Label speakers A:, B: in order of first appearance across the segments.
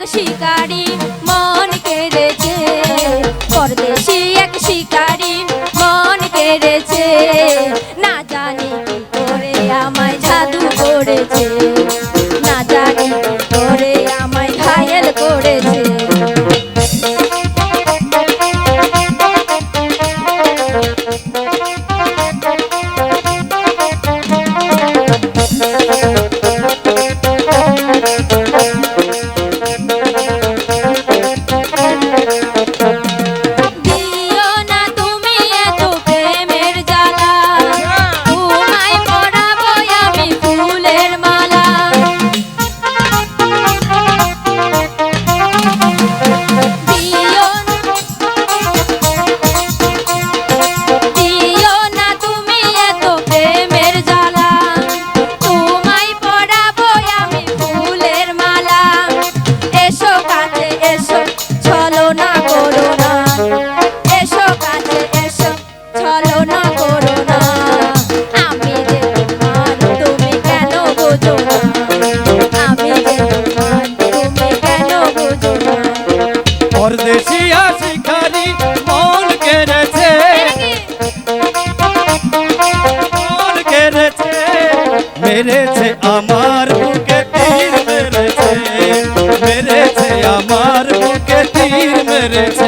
A: এক শিকারি মন কেড়েছে। পরদেশি এক শিকারি মন কেড়েছে। না জানি কি করে আমায় জাদু করেছে।
B: পরদেশিয়া শিকারি মন কেড়েছে। মন কেড়েছে আমার মুখে তীর মেরেছে। মেরেছে আমার বুকে তীর মেরেছে।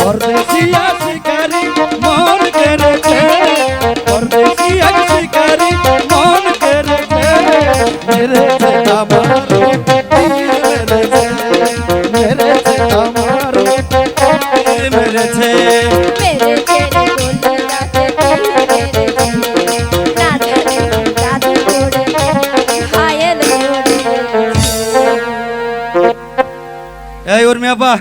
B: परदेसिया शिकारी मोर के रखे परदेसिया शिकारी मोर के रखे
A: मेरे से हमारे मेरे से मेरे से हमारे मेरे से मेरे से
B: এই ওর মেয়াবা